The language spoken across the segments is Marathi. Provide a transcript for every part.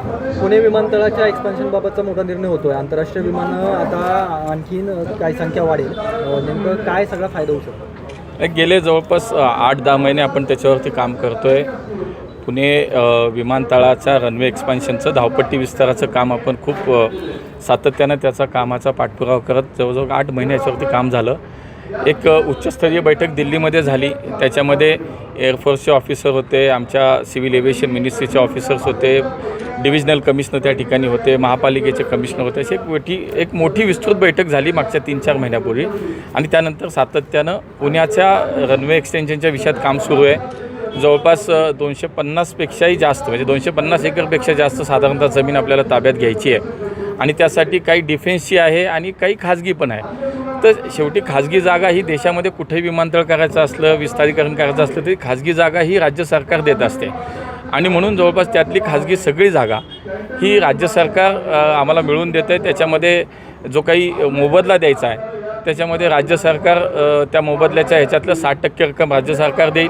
पुणे विमानतळाच्या एक्सपान्शनबाबतचा मोठा निर्णय होतोय. आंतरराष्ट्रीय विमानं आता आणखीन काही संख्या वाढेल. नेमकं काय सगळा फायदा होऊ शकतो? गेले जवळपास आठ दहा महिने आपण त्याच्यावरती काम करतो आहे पुणे विमानतळाचा विमानतळाच्या रनवे एक्सपान्शनचं धावपट्टी विस्ताराचं काम आपण खूप सातत्यानं त्याचा कामाचा पाठपुरावा करत जवळजवळ आठ महिने याच्यावरती काम झालं. एक उच्चस्तरीय बैठक दिल्लीमध्ये झाली. त्याच्यामध्ये एअरफोर्सचे ऑफिसर होते आमच्या सिव्हिल एव्हिएशन मिनिस्ट्रीचे ऑफिसर्स होते डिव्हिजनल कमिशनर त्या ठिकाणी होते महापालिकेचे कमिशनर होते. अशी एक मोठी एक मोठी विस्तृत बैठक झाली मागच्या तीन चार महिन्यापूर्वी. आणि त्यानंतर सातत्यानं पुण्याच्या रनवे एक्सटेन्शनच्या विषयात काम सुरू आहे. जवळपास दोनशे पन्नासपेक्षाही जास्त म्हणजे दोनशे पन्नास एकरपेक्षा जास्त साधारणतः जमीन आपल्याला ताब्यात घ्यायची आहे. आणि त्यासाठी काही डिफेन्सची आहे आणि काही खाजगी पण आहे. तर शेवटी खाजगी जागा ही देशामध्ये कुठेही विमानतळ करायचं असलं विस्तारीकरण करायचं असलं तरी खाजगी जागा ही राज्य सरकार देत असते. आणि म्हणून जवळपास त्यातली खाजगी सगळी जागा ही राज्य सरकार आम्हाला मिळवून देतं. आहे त्याच्यामध्ये जो काही मोबदला द्यायचा आहे त्याच्यामध्ये राज्य सरकार त्या मोबदल्याच्या ह्याच्यातलं साठ टक्के रक्कम राज्य सरकार देईल.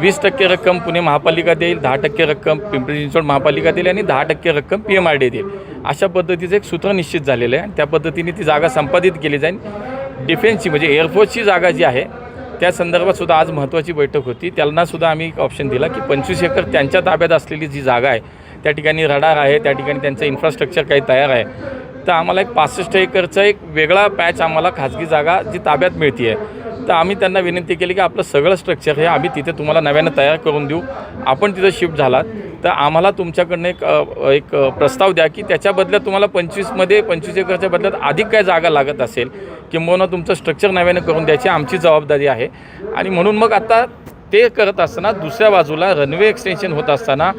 वीस टक्के रक्कम पुणे महापालिका देईल दहा टक्के रक्कम पिंपरी चिंचवड महापालिका देईल आणि दहा टक्के रक्कम पी एम आर डी देईल. अशा पद्धतीचं एक सूत्र निश्चित झालेलं आहे आणि त्या पद्धतीने ती जागा संपादित केली जाईल. डिफेन्सची म्हणजे एअरफोर्सची जागा जी आहे त्या संदर्भात सुद्धा आज महत्त्वाची बैठक होती. त्यांनासुद्धा आम्ही एक ऑप्शन दिला की पंचवीस एकर त्यांच्या ताब्यात असलेली जी जागा आहे त्या ठिकाणी रडार आहे त्या ठिकाणी त्यांचं इन्फ्रास्ट्रक्चर काही तयार आहे. तर आम्हाला एक पासष्ट एकरचा एक वेगळा पॅच आम्हाला खाजगी जागा जी ताब्यात मिळते आहे तर आम्ही त्यांना विनंती केली की आपलं सगळं स्ट्रक्चर हे आम्ही तिथे तुम्हाला नव्यानं तयार करून देऊ. आपण तिथं शिफ्ट झालात. तर आम्हाला तुमच्याकडनं एक एक प्रस्ताव द्या की त्याच्या बदल्यात तुम्हाला पंचवीसमध्ये पंचवीस एकरच्या बदल्यात अधिक काय जागा लागत असेल किंबहुना तुमचं स्ट्रक्चर नव्यानं करून द्यायची आमची जबाबदारी आहे. आणि म्हणून मग आता ते करत असताना दुसऱ्या बाजूला रनवे एक्सटेन्शन होत असताना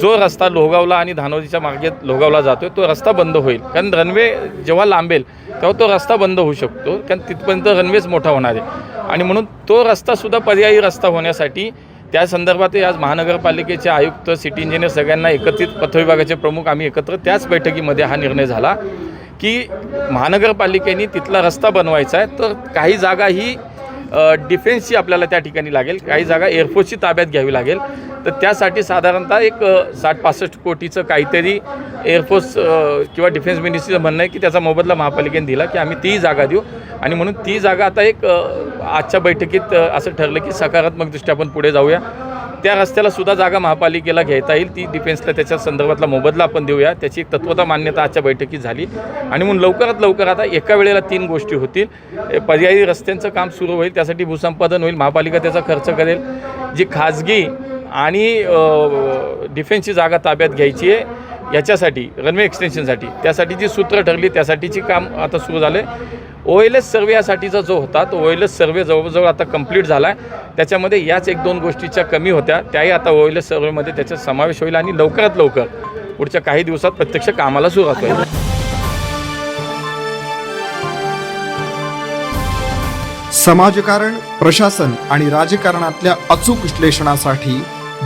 जो रस्ता लोहगावला आणि धानोरीच्या मार्गे लोहगावला जातो तो रस्ता बंद होईल. कारण रनवे जेव्हा लांबेल तेव्हा तो रस्ता बंद होऊ शकतो. कारण तिथपर्यंत रनवेच मोठा होणार आहे. आणि म्हणून तो रस्तासुद्धा पर्यायी रस्ता होण्यासाठी त्या संदर्भातही आज महानगरपालिकेचे आयुक्त सिटी इंजिनियर सगळ्यांना एकत्रित पथविभागाचे प्रमुख आम्ही एकत्र त्याच बैठकीमध्ये हा निर्णय झाला की महानगरपालिकेने तिथला रस्ता बनवायचा आहे. तर काही जागा ही डिफेन्सची आपल्याला त्या ठिकाणी लागेल. काही जागा एअरफोर्सची ताब्यात घ्यावी लागेल. तर त्यासाठी साधारणतः एक साठ पासष्ट कोटीचं काहीतरी एअरफोर्स किंवा डिफेन्स मिनिस्ट्रीचं म्हणणं आहे की त्याचा मोबदला महापालिकेने दिला की आम्ही ती जागा देऊ. आणि म्हणून ती जागा आता एक आजच्या बैठकीत असं ठरलं की सकारात्मकदृष्ट्या आपण पुढे जाऊया. त्या रस्त्याला सुद्धा जागा महापालिकेला घेता येईल. ती डिफेन्सला त्याच्या संदर्भातला मोबदला आपण देऊया. त्याची एक तत्वता मान्यता आजच्या बैठकीत झाली. आणि म्हणून लवकरात लवकर आता एका वेळेला तीन गोष्टी होतील. पर्यायी रस्त्यांचं काम सुरू होईल. त्यासाठी भूसंपादन होईल. महापालिका त्याचा खर्च करेल. जी खाजगी आणि डिफेन्सची जागा ताब्यात घ्यायची आहे. याच्यासाठी रनवे एक्सटेन्शनसाठी त्यासाठी जी सूत्र ठरली त्यासाठीची काम आता सुरू झालं आहे ओ एल एस सर्वे यासाठीचा जो होता तो ओ एल एस सर्वे जवळजवळ आता कंप्लीट झाला आहे त्याच्यामध्ये याच एक दोन गोष्टीच्या कमी होत्या. त्याही आता ओ एल एस सर्वेमध्ये त्याचा समावेश होईल आणि लवकरात लवकर पुढच्या काही दिवसात प्रत्यक्ष कामाला सुरुवात होईल. समाजकारण प्रशासन आणि राजकारणातल्या अचूक विश्लेषणासाठी